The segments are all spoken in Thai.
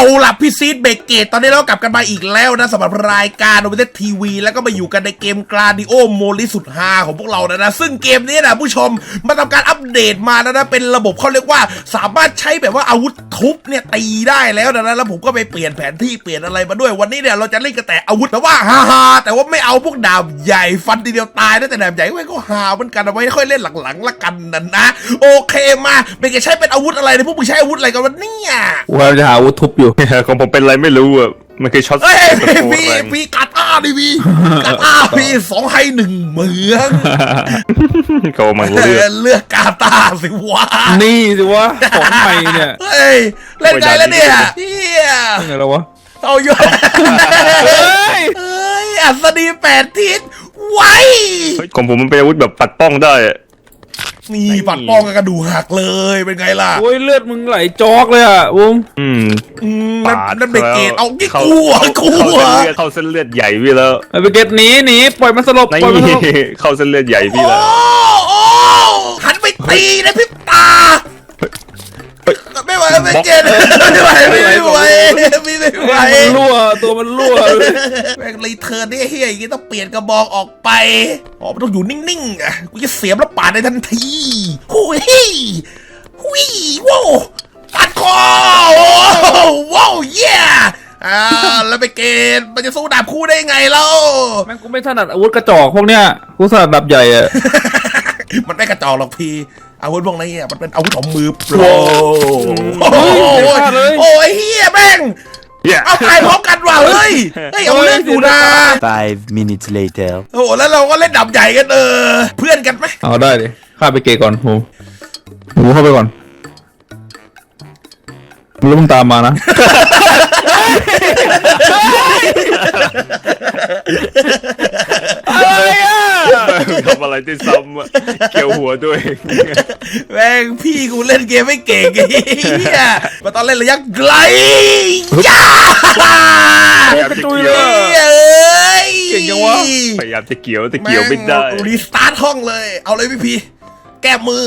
เอาล่ะพี่ซีดเบเกต ตอนนี้เรากลับกันมาอีกแล้วนะสำหรับรายการโอเปเตทีวี แล้วก็มาอยู่กันในเกมกราดิโอโมลิสุดฮาของพวกเรานะนะซึ่งเกมนี้นะผู้ชมมันทำการอัปเดตมานะนะเป็นระบบเขาเรียกว่าสามารถใช้แบบว่าอาวุธทุบเนี่ยตีได้แล้วนะนะแล้วผมก็ไปเปลี่ยนแผนที่เปลี่ยนอะไรมาด้วยวันนี้เนี่ยเราจะเล่นกันแต่อาวุธแบบว่าฮาฮาๆแต่ว่าไม่เอาพวกดาบใหญ่ฟันทีเดียวตายนะแต่ดาบใหญ่ไว้ก็ฮาเหมือนกันเอาไว้ค่อยเล่นหลังๆละกันนะนะโอเคมาเบเกตใช้เป็นอาวุธอะไรเนี่ยพวกมึงใช้อาวุธอะไรกันวะเนี่ยกูกำลังจะหาอาวุธทุบอยู่ของผมเป็นอะไรไม่รู้อะ มันคือช็อตเฮ้ยสโตนพี่แรงพี่กาตาร์ดิพี่กาตาร์พี่สองให้หนึ่งเหมืองก็มันเลือดเลือกกาตาร์สิวะนี่สิวะของใหม่เนี่ยเฮ้ยเล่นไงแล้วเนี่ยเฮียยังไงแล้ววะเอาอยู่เฮ้ยเฮ้ยอัศนีแปดทิศไว้เฮ้ยของผมมันเป็นอาวุธแบบปัดป้องได้อะ นี่ปัดป้องกับกระดูกหักเลยเป็นไงล่ะโอ้ยเลือดมึงไหลจอกเลยอะบุ้มอืมอืมนั่นปาดนั่นเบรกเกตเอากี่เข้ากลัวกลัวเข้าเส้นเลือดเข้าเส้นเลือดใหญ่พี่แล้วไอ้ไปเก็ตหนีหนีปล่อยมันสลบนี่ปล่อยมันสลบเข้าเส้นเลือดใหญ่พี่โอ้แล้วโอ้หันไปตีนะพี่ตา ไม่ไหวไม่เกตไม่ไหวไม่ไหวไม่ไหวมันรั่วตัวมันรั่วแม่งรีเทิร์นนี่เฮียอย่างงี้ต้องเปลี่ยนกระบอกออกไปอ๋อมันต้องอยู่นิ่งๆอะกูจะเสียบแล้วปาดในทันทีหุยหุยว้าวปัดคอโอ้ว้าวเย่อ่าแล้วไปเกณฑ์มันจะสู้ดาบคู่ได้ไงเล่าแม่งกูไม่ถนัดอาวุธกระจอกพวกเนี้ยกูถนัดดับใหญ่อะมันไม่กระจอกหรอกพี่ อาวุธพวกนี้อะมันเป็นอาวุธของมือโปรโอ้ยเสียพลาดเลยโอ้ยเฮียแม่งเหี้ยเอาตายพร้อมกันว่ะเฮ้ยเฮ้ยเอาเรื่องอยู่นะ Five minutes later. โอ้โหแล้วเราก็เล่นดับใหญ่กันเออ เพื่อนกันไหมเอาได้ดิข้าไปเกะก่อนผมผมเข้าไปก่อนมึงแล้วมึงตามมานะอะไรอะ ทำอะไรที่ซ้ำอะเกี่ยวหัวด้วย แม่งพี่กูเล่นเกมไม่เก่งไอ้เหี้ยมาตอนเล่นระยะไกลย่าพยายามจะเกี่ยวเอ้ยเก่งจังวะพยายามจะเกี่ยวแต่เกี่ยวไม่ได้แงรีสตาร์ทห้องเลย เอาเลยพี่พีแก้มือ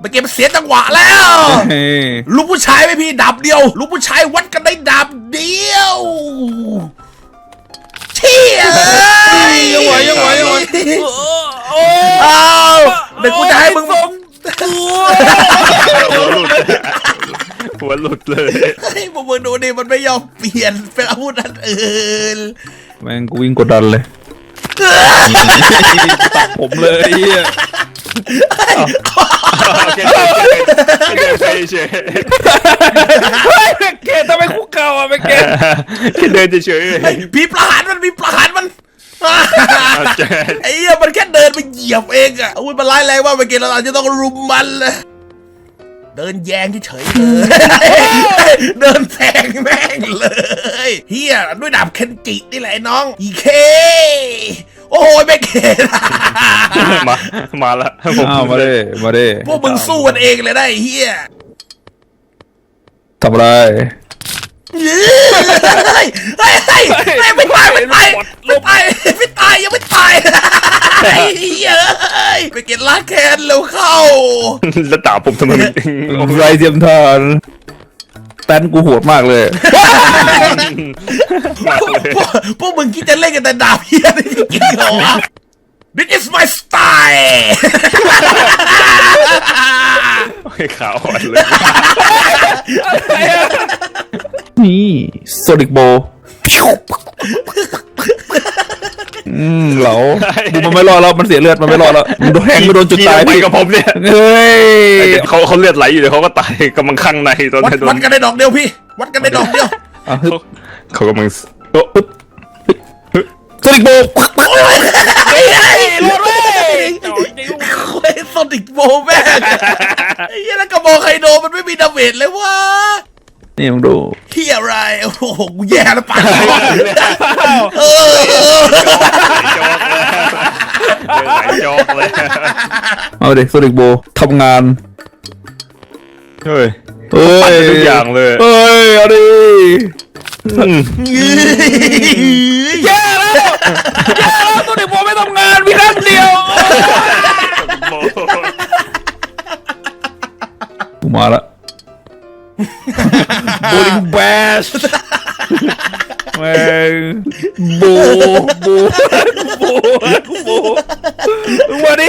เมื่อกี้มันเสียจังหวะแล้วเฮ้ยลูกผู้ชายไหมพี่ดาบเดียว ลูกผู้ชายวัดกันได้ดาบเดียวเชี่ ยังไหวยังไหวยังไหวโอ้อ้าวเดี๋ยวกูจะให้มึงหัวหลุดหัวหลุดเลยเฮ้พวกมึงดูดิมันไม่ยอมเปลี่ยนเป็นอาวุธอันอื่นแม่งกูวิ่งกดดันเลยตัดผมเลยไอ้ เหี้ยแค่เดินแค่เดินไปเฉยเฮ้ยเกตทำไมคุกเข่าอะไม่เกตแค่เดินเฉยพี่ประหารมันพี่ประหารมัน ไอ้เหี้ยมันแค่เดินไปเหยียบเองอะอาวุธมันร้ายแรงว่าเมื่อกี้เราอาจจะต้องรุมมันเลยเดินแยงเฉยๆเลยเดินแทงแม่งเลยเฮียด้วยดาบเคนจินี่แหละไอ้น้องอีเค โอ้ยไม่เกตมา มาละผมอ้าวมาดิมาดิพวกมึงสู้กันเองเลยได้ไอ้เฮียทำอะไรเฮ้ยเฮ้ยเฮ้ยเฮ้ยไม่ตายไม่ตายไม่ตายไม่ตายยังไม่ตายไอ้เหี้ยเอ้ยไปเก็ตล้างแค้นเร็วเข้าแล้วด่าผมทำไมไรเทียมทาน แตนกูโหดมากเลยมากเลยพวกพวกมึงคิดจะเล่นกันแต่ดาบเฮียนี่จริงเหรอวะ This is my style ให้ขาวอ่อนเลยนี่โซนิกโบ อืมเหลาดูมันไม่รอดแล้วมันเสียเลือดมันไม่รอดแล้วมันโดนแทงไม่โดนจุดตายไปพี่กับผมเนี่ยเฮ้ยเขาเขาเลือดไหลอยู่เดี๋ยวเขาก็ตายกำลังข้างในตอนวัดนี้โดวันดกันได้ดอกเดียวพี่ วัดกันได้ดอกเดียวอะฮึบเขากำลังโอ้โซนิกโบไอ้ไอ้รถเว้ยโอ้ยโซนิกโบแม่งไอ้เหี้ยแล้วกระบอกไคโดมันไม่มีดาเมจเลยวะนี่มึงดูเฮียอะไรโอ้โหกูแย่แล้วปะเออไห ลจอกเลยเอาดิโซนิกโบทำงานเฮ้ยเอ้ปั่นยไปทุกอย่างเลยเอ้ยเอาดิแย่แล้วแย่แล้วโซนิกโบไม่ทำงานมีครั้งเดียวกูมาละโบลิงแบชแม่งโบโบโบโบ มึงมาดิ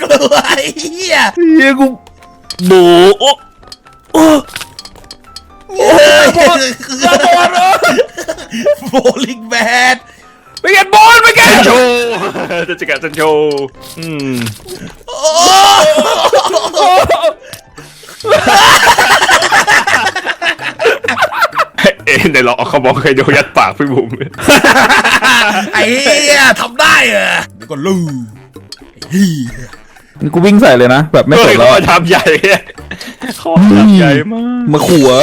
กลัวไอ้เหี้ยเฮียกูโบโอ้โอ้โอ้ยบอลเหรอโบลิงแบดไปเก็ตบอลไปเก็ตโชว์จะจะกัดจะโชว์อืมเอ๊ะ ไหนลองเอาขมองไคโดยัดปากพี่บุ๋มไอ้เหี้ยทำได้เหรอเดี๋ยวก็ลูไอ้เหี้ยนี่กูวิ่งใส่เลยนะ แบบไม่เฮ้สยนแล้วเขาอะทำใหญ่เขาทำใหญ่มากมาขู่เหรอ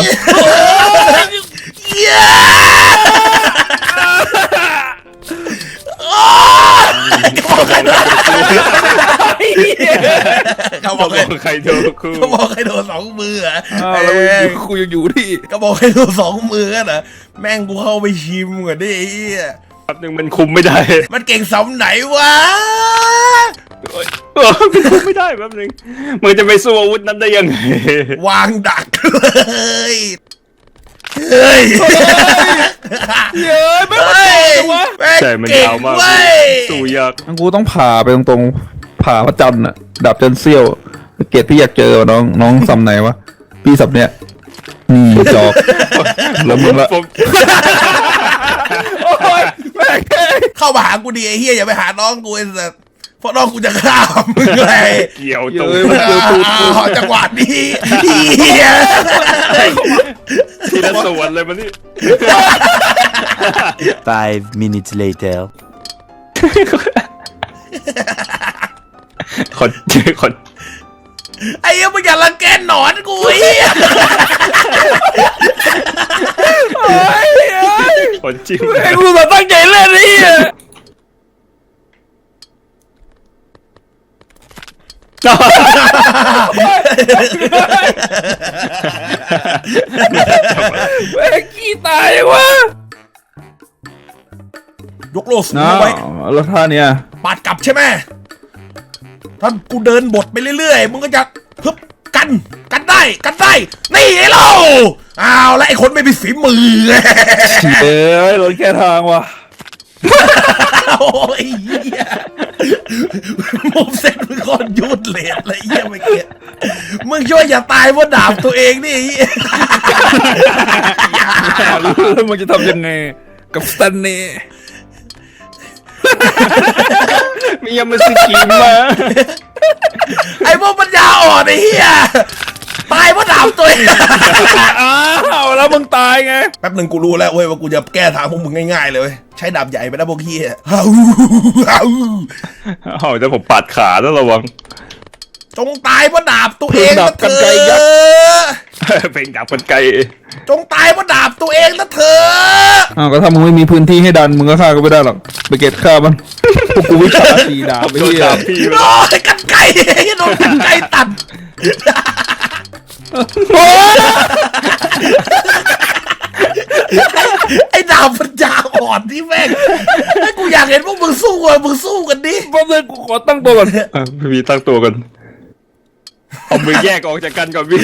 เหี้ย เขาบขอกมให้องไคโดคู่เขาบอกให้โดนสองมือเหรออ้าวแล้วกูยังอยู่ที่ก็บอกให้โดนสองมือเหรอแม่งกูเข้าไปชิมก่อนดิไอ้เหี้ยแป๊บนึงมันคุมไม่ได้มันเก่งสำไหนวะเออมันคุมไม่ได้แป๊บนึงมันจะไปสู้อาวุธนั้นได้ยังไงวางดักเลยเฮ้ยเย้ยไม่เฮ้ยไหวแม่งใช่มันเก่งยาวมากเว้ยสู้ยากกูต้องผ่าไปตรงๆ ผ่าพระจันทร์อะดับจันทร์เซี่ยวเกตพี่อยากเจอวะน้องน้องซัมไหนวะพี่สับเนี่ยนี่จอกแล้วมึงละผมโอ้ยแม่งเข้ามาหากูดีไอ้เฮียอย่าไปหาน้องกูไอ้สัสเพราะน้องกูจะฆ่ามึงเลยเกี่ยวตเย้รงยมันเจอตูดกูอ้าวจังหวะนี้เฮียทีละส่วนเลยมันนี่ Five minutes later. คนคนไอ้เหี้ยมึงอย่ารังแกหนอนกูไอ้เฮียคนจิ้มไอ้กูจะตั้งใจเล่นนี่อะแม่งขี้ตายวะยกโลสูงน้าเอาไว้แล้วท่าเนี้ยปาดกลับใช่ไหม ถ้ากูเดินบทไปเรื่อยๆมึงก็จะฮึบกันกันได้กันได้ นี่ไอ้เราอ้าวแล้วไอ้คนไม่มีฝีมือเอ้ยรถแค่ทางว่ะโอ้ยเหี้ยมุมเส้นมึงคนยุดเลยอะไรเหี้ยไม่เกี้ยมึงช่วยอย่าตายเพราะดาบตัวเองนี่ไอ้เหี้ยแล้วมึงจะทำยังไง กับสแตนเน่ มียามาสกีมาไอ้พวกปัญญาอ่อนไอ้เหี้ยตายเพราะดาบตัวเองอ้าวแล้วมึงตายไง แป๊บหนึ่งกูรู้แล้วเว้ยว่ากูจะแก้ทางพวกมึงง่ายๆเลยเว้ยใช้ดาบใหญ่ไปนะพวกเหี้ยฮาวฮาวเอาแต่ผมปาดขาแล้วระวัง จงตายเพราะดาบตัวเองดาบนะกัเธนไกรยักษ์ อเป็นดับกันไกลจงตายเพราะดาบตัวเองนะเธออ้าวก็ถ้ามึงไม่มีพื้นที่ให้ดันมึงก็ฆ่าก็ไม่ได้หรอกไปเก็ตฆ่ามันพวกกูวิชาสีดาบไปโดนเหี้ยดาบพี่โอ้ยกันไก่โดนกันไก่ตัดโอ้ยไอ้ดาบปัญญาอ่อนที่แม่งไอ้กูอยากเห็นพวกมึงสู้กันมึงสู้กันดิแป๊บนึงกูขอตั้งตัวก่อนอะพี่ตั้งตัวกันเอามือแยกออกจากกันก่อนพี่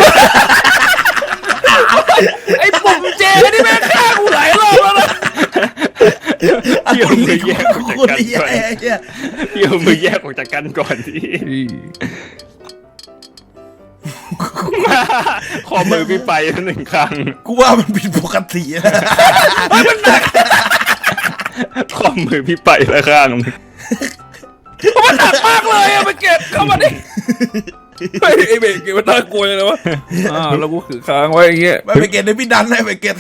ไอ้ปุ่มเจนี่แม่งฆ่ากูหลายรอบแล้วนะพี่เอามือแยกออกจากกูกันนี่ก่อนไอ้เหี้ยพี่เอามือแยกออกจากกันก่อนที่ขอมือพี่ไปหนึ่งครั้ง กูว่ามันผิดปกตินะขอมือพี่ไปละข้างหนึ่งมันหนักมากเลยอะไปเก็ตเข้ามาดิ เฮ้ยไอ้เบรกเก็ตมันน่ากลัวเลยวะอ้าวแล้วกูขือค้างไว้อย่างเงี้ยไม่ไปเก็ตในพี่ดันให้ไปเก็ต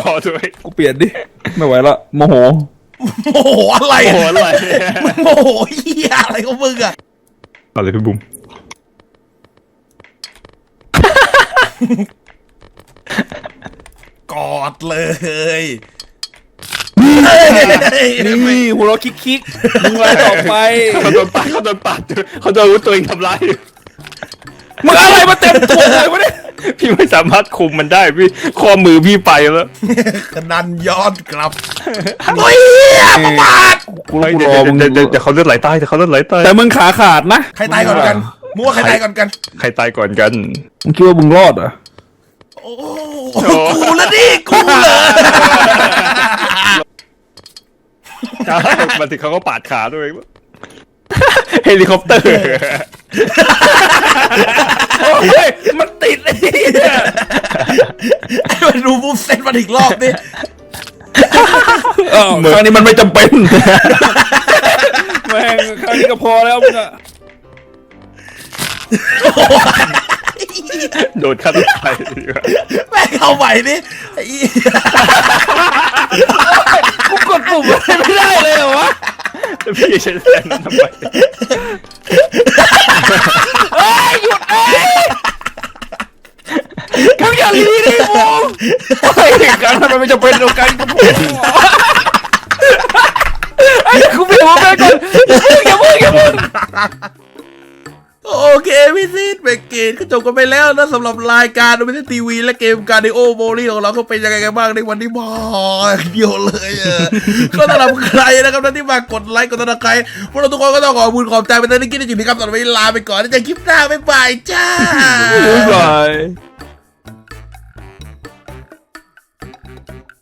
พอด้วยกูเปลี่ยนดิ ไม่ไหวละโมโห โมโหอะไรโอ้โหอะอะไรโมโหเหี้ยอะไรของมึงอะอะไรพี่บุ๋มกอดเลย นี่หัวเราะคิกคิกๆมึงอะไรต่อไปเขาโดนปาดเขาโดนปาดเขาโดนอาวุธตัวเองทำร้ายอยู่มึงอะไรมาเต็มตัวเลยวะเนี่ยพี่ไม่สามารถคุมมันได้พี่ข้อมือพี่ไปแล้วกนันย้อนกลับโอ้ยเหี้ยประมาทกูเฮ้ยกูเดี๋รยวอมึงเดี๋ยวเดี๋ยวเดี๋ยวเขาเลือดไหลใต้เดี๋ยวเขาเลือดไหลใต้แต่มึงขาขาดนะใครตายก่อนกันมัวาใครตายก่อนกัน ใครตายก่อนกันมึงคิดว่ามึงรอดเหรอโอ้กูแล้วดิกูเหรอ มาถึงเขาก็ปาดขาด้วยเฮลิคอปเตอร์เฮ้ยมันติดไอ้เหี้ยไอ้มันดูมูฟเซตมันอีกรอบนี่อ้าวครั้งนี้มันไม่จำเป็นแม่งครั้งนี้ก็พอแล้วมึงอะ โดนฆ่าตัวตายแม่งเข้าใหม่นี่ไอ้เหี้ยกูกดปุ่มอะไรไม่ได้เลยเหรอวะแล้วพี่จะใช้แทนนั้นทำไมเฮ้ยหยุดเอ้ยเขาอย่าลีดิมึงเฮ้ยการทำมันไม่จำเป็นเดียวกันกับผมไอ้กูเปลี่ยนมาไปก่อนอย่ามึงอย่ามึงโอ เคพี่ซีดเบรกเกตก็จบกันไปแล้วนะสำหรับรายการดูมิเตทีวีและเกมการดิโอโบลี่ของเราก็เป็นยังไงกันบ้างในวันนี้บอยเดียวเลยก็สำหรับใครนะครับที่มากดไลค์กดติดตามใครพวกเราทุกคนก็ต้องขอบคุณขอบใจเป็นที่กินที่อยู่ในครับตอนนี้ลาไปก่อนแล้วจะคลิปหน้าบ๊ายบายจ้าบ๊ายบาย